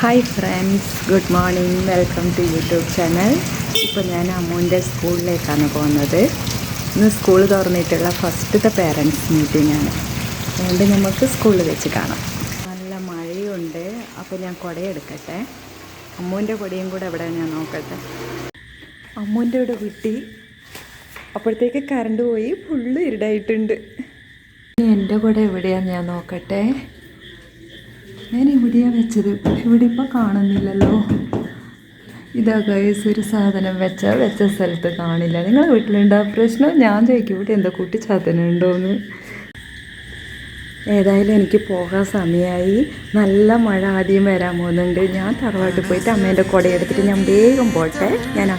Hi friends good morning welcome to YouTube channel ഇപ്പോൾ ഞാൻ അമ്മുവിന്റെ സ്കൂളിലേക്കാണ് പോകുന്നത്. ഇന്ന് സ്കൂൾ തുറന്നിട്ടുള്ള ഫസ്റ്റത്തെ പേരൻസ് മീറ്റിംഗ് ആണ്. അതുകൊണ്ട് നമുക്ക് സ്കൂളിൽ വെച്ച് കാണാം. നല്ല മഴയുണ്ട്. അപ്പോൾ ഞാൻ കുടയെടുക്കട്ടെ അമ്മുവിന്റെ കൊടിയും കൂടെ എവിടെ ഞാൻ നോക്കട്ടെ. അമ്മുവിന്റെ ഇവിടെ കുട്ടി. അപ്പോഴത്തേക്ക് കറണ്ട് പോയി. ഫുള്ള് ഇരുടായിട്ടുണ്ട്. എന്റെ കൂടെ എവിടെയാണെന്ന് ഞാൻ നോക്കട്ടെ. ഞാൻ ഇവിടെയാണ് വെച്ചത് ഇവിടെ ഇപ്പോൾ കാണുന്നില്ലല്ലോ. ഇതാ ഗൈസ് ഒരു സാധനം വെച്ച വെച്ച സ്ഥലത്ത് കാണില്ല. നിങ്ങളെ വീട്ടിലുണ്ടോ പ്രശ്നം? ഞാൻ ചോദിക്കും ഇവിടെ എന്താ കുട്ടി സാധനം ഉണ്ടോയെന്ന് ഏതായാലും എനിക്ക് പോകാൻ സമയമായി നല്ല മഴ ആദ്യം വരാൻ പോകുന്നുണ്ട്. ഞാൻ തറവാട്ടിൽ പോയിട്ട് അമ്മേന്റെ കുടയെടുത്തിട്ട് ഞാൻ വേഗം പോട്ടെ. ഞാൻ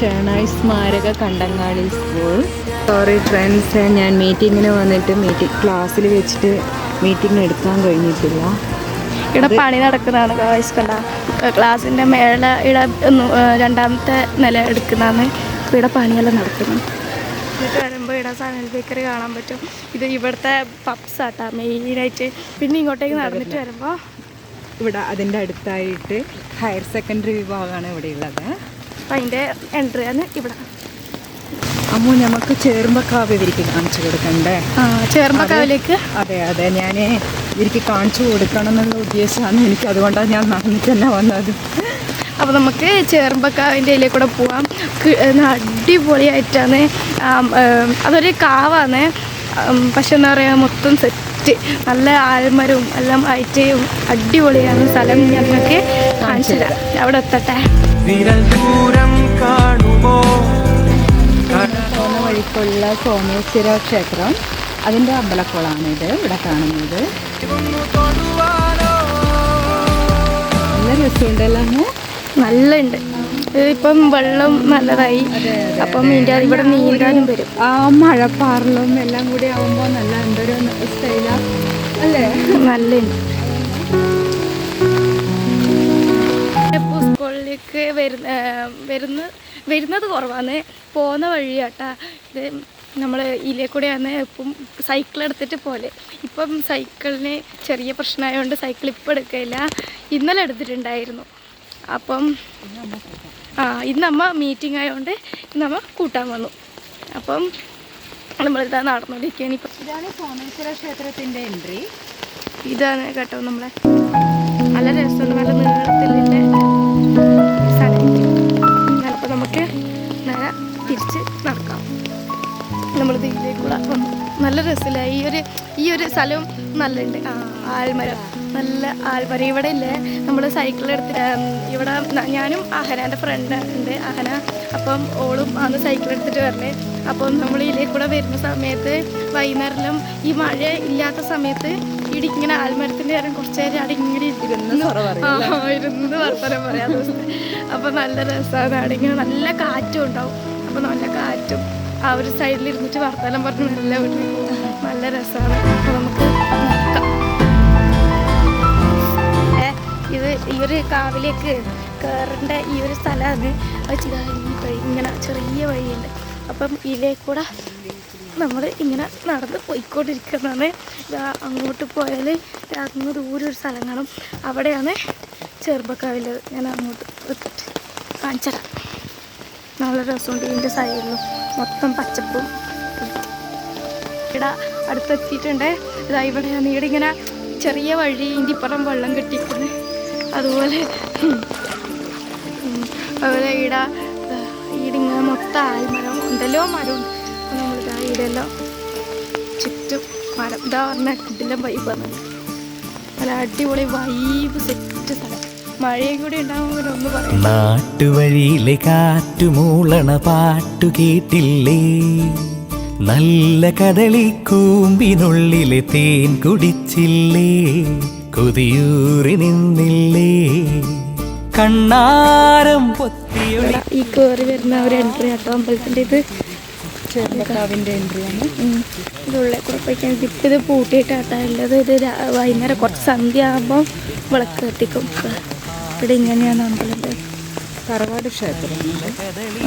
ഷേണായി സ്മാരക കണ്ടങ്ങാടി സ്കൂൾ. സോറി ഫ്രണ്ട്സ് ഞാൻ മീറ്റിങ്ങിന് വന്നിട്ട് മീറ്റിംഗ് ക്ലാസ്സിൽ വെച്ചിട്ട് മീറ്റിംഗ് എടുക്കാൻ കഴിഞ്ഞിട്ടില്ല. ഇവിടെ പണി നടക്കുന്നതാണ് ഗായ്സ് കണ്ട? ക്ലാസ്സിന്റെ മേളെ ഒന്ന് രണ്ടാമത്തെ നില എടുക്കുന്നതാണ്. അപ്പോൾ ഇവിടെ പണിയെല്ലാം നടക്കുന്നു. എന്നിട്ട് വരുമ്പോൾ ഇവിടെ സനൽ ബേക്കറി കാണാൻ പറ്റും. ഇത് ഇവിടുത്തെ പപ്സ് ആട്ടാ മെയിനായിട്ട് പിന്നെ ഇങ്ങോട്ടേക്ക് നടന്നിട്ട് വരുമ്പോൾ ഇവിടെ അതിന്റെ അടുത്തായിട്ട് ഹയർ സെക്കൻഡറി വിഭാഗമാണ് ഇവിടെ ഉള്ളത്. അപ്പം അതിന്റെ എൻട്രി ആണ് ഇവിടെ. അമ്മു നമുക്ക് ചേർമ്പക്കാവ് ഇവർക്ക് കാണിച്ചു കൊടുക്കണ്ടേ? ആ ചേർമ്പക്കാവിലേക്ക് അതെ അതെ ഞാൻ ഇവർക്ക് കാണിച്ചു കൊടുക്കണം എന്നുള്ള ഉദ്ദേശമാണ്. എനിക്ക് അതുകൊണ്ടാണ് ഞാൻ നടന്നിട്ട് തന്നെ വന്നത്. അപ്പോൾ നമുക്ക് ചേർമ്പക്കാവിന്റെ ഇതിലേക്ക് കൂടെ പോവാം. അടിപൊളിയായിട്ടാണ് അതൊരു കാവാണ്. പക്ഷെ എന്താ പറയുക മൊത്തം സെറ്റ്. നല്ല ആൽമരവും എല്ലാം ആയിട്ട് അടിപൊളിയാണ് സ്ഥലം. ഞങ്ങൾക്ക് കാണിച്ചില്ല അവിടെ എത്തട്ടെ. വിരൽ ദൂരം കാണുമോ? പോകുന്ന വഴിക്കുള്ള സോമേശ്വര ക്ഷേത്രം. അതിന്റെ ഇത് ഇവിടെ കാണുന്നത്. നല്ല രസമുണ്ടല്ലോ? നല്ല ഉണ്ട് ഇപ്പം വെള്ളം നല്ലതായി. അപ്പം ഇതിന്റെ ഇവിടെ നീന്താനും വരും. ആ മഴപ്പാറലും എല്ലാം കൂടി ആവുമ്പോൾ നല്ല എന്തൊരു സ്റ്റൈലാ. അല്ലേ? നല്ലുണ്ട്. വരുന്ന വരുന്ന വരുന്നത് കുറവാണ് പോകുന്ന വഴിയാട്ടാ. ഇത് നമ്മൾ ഇതിലെ കൂടെയാണ് ഇപ്പം സൈക്കിൾ എടുത്തിട്ട് പോലെ ഇപ്പം സൈക്കിളിന് ചെറിയ പ്രശ്നമായതുകൊണ്ട് സൈക്കിൾ ഇപ്പം എടുക്കില്ല ഇന്നലെ എടുത്തിട്ടുണ്ടായിരുന്നു. അപ്പം ആ ഇന്നമ്മ മീറ്റിംഗ് ആയതുകൊണ്ട് ഇന്നമ്മ കൂട്ടാൻ വന്നു. അപ്പം നമ്മളിതാ നടന്നുകൊണ്ടിരിക്കുകയാണ് ഇപ്പം. ഇതാണ് സോമേശ്വര ക്ഷേത്രത്തിന്റെ എൻട്രി ഇതാണ് കേട്ടോ നമ്മളെ. നല്ല രസമുണ്ട് നല്ല നീളത്തിലുള്ള സ്ഥലവും നല്ലുണ്ട്. ആൽമര ആൽമരം. നല്ല ആൽമരം. ഇവിടെ ഇല്ലേ നമ്മൾ സൈക്കിൾ എടുത്തിട്ട് ഇവിടെ ഞാനും അഹനാന്റെ ഫ്രണ്ട് ഉണ്ട് അഹന. അപ്പം ഓളും അന്ന് സൈക്കിൾ എടുത്തിട്ട് വരണേ. അപ്പം നമ്മൾ ഇതിലേ കൂടെ വരുന്ന സമയത്ത് വൈകുന്നേരം ഈ മഴ ഇല്ലാത്ത സമയത്ത് ഇവിടെ ഇങ്ങനെ ആൽമരത്തിന്റെ നേരം കുറച്ച് നേരം അവിടെ ഇങ്ങനെ ഇരുന്ന് ഇരുന്ന് വർത്തനം പറയാം അപ്പം നല്ല രസമാണ് അവിടെ ഇങ്ങനെ നല്ല കാറ്റും ഉണ്ടാവും. അപ്പം നല്ല കാറ്റും ആ ഒരു സൈഡിൽ ഇരുന്നിട്ട് വർത്തമാനം നല്ല വീട്ടിൽ നല്ല രസമാണ്. അപ്പോൾ നമുക്ക് ഇത് ഈ ഒരു കാവിലേക്ക് കയറേണ്ട ഈ ഒരു സ്ഥലമാണ്. ഈ വഴി ഇങ്ങനെ ചെറിയ വഴിയുണ്ട്. അപ്പം ഇതിലേക്കൂടെ നമ്മൾ ഇങ്ങനെ നടന്ന് പോയിക്കൊണ്ടിരിക്കുന്നതാണ്. അങ്ങോട്ട് പോയാൽ അങ്ങ് ദൂരെ ഒരു സ്ഥലം കാണും. അവിടെയാണ് ചെറുപ്പക്കാവിലത്. ഞാൻ അങ്ങോട്ട് കാണിച്ചു കാണിച്ചരാം. നല്ല രസമുണ്ട് ഇതിന്റെ സൈഡിലും മൊത്തം പച്ചപ്പും. ഇവിടെ അടുത്തെത്തിയിട്ടുണ്ട്. ഇതാ ഇവിടെ ഇങ്ങനെ ചെറിയ വഴി ഇതിന്റെ ഇപ്പുറം വെള്ളം കെട്ടിക്കുന്നത് അതുപോലെ അതുപോലെ ഇവിടെ ഈടിങ്ങനെ മൊത്തം ആൽമരം ഉണ്ടല്ലോ മരം. നമ്മളിതാ ഈടെല്ലാം ചുറ്റും മരം. ഇതാ പറഞ്ഞ ഇതിലും വൈബ് വന്നത് നല്ല അടിപൊളി വൈബ് സെറ്റ് സ്ഥലം. മഴയും കൂടി പറയാം. നാട്ടുവഴിയിലെ കാറ്റുമൂളണ പാട്ടു കേട്ടില്ലേ? നല്ല കദളി കൂമ്പിനുള്ളിലെ തേൻ കുടിച്ചില്ലേ? കൊതിയൂറി നിന്നില്ലേ? കണ്ണാരം പൊത്തിയൊളി ഇവിടെ ഈ കയറി വരുന്ന ഒരു എൻട്രി ആട്ടോ അമ്പലത്തിന്റെ ഇത്. ചെറുക്കാവിന്റെ എൻട്രിയാണ് ഉം. ഇതുള്ളിൽ കൂടെ പോയിക്കാൻ ഇപ്പം ഇത് പൂട്ടിയിട്ടാട്ടാ. ഉള്ളത് ഇത് വൈകുന്നേരം കുറച്ച് സന്ധ്യ ആകുമ്പോൾ വിളക്ക് കത്തിക്കും. ഇവിടെ ഇങ്ങനെയാണ് അമ്പലം. തറവാട് ക്ഷേത്രം.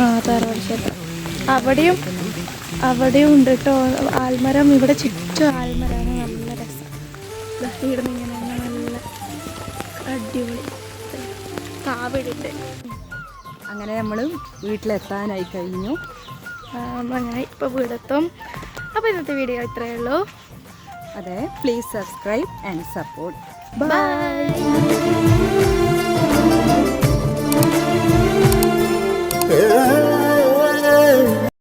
ആ തറവാട് ക്ഷേത്രം. അവിടെയും അവിടെയും ഉണ്ട് കേട്ടോ. ആൽമരം ഇവിടെ ചുറ്റും ആൽമരമാണ് നല്ല രസം. ഇവിടെ നിന്ന് ഇങ്ങനെ നല്ല അടിപൊളി കാവിടുണ്ട്. അങ്ങനെ നമ്മൾ വീട്ടിലെത്താനായി കഴിഞ്ഞു. അങ്ങനെ ഇപ്പോൾ വീടെത്തും. അപ്പോൾ ഇന്നത്തെ വീഡിയോ ഇത്രയേ ഉള്ളൂ. അതെ please subscribe and support bye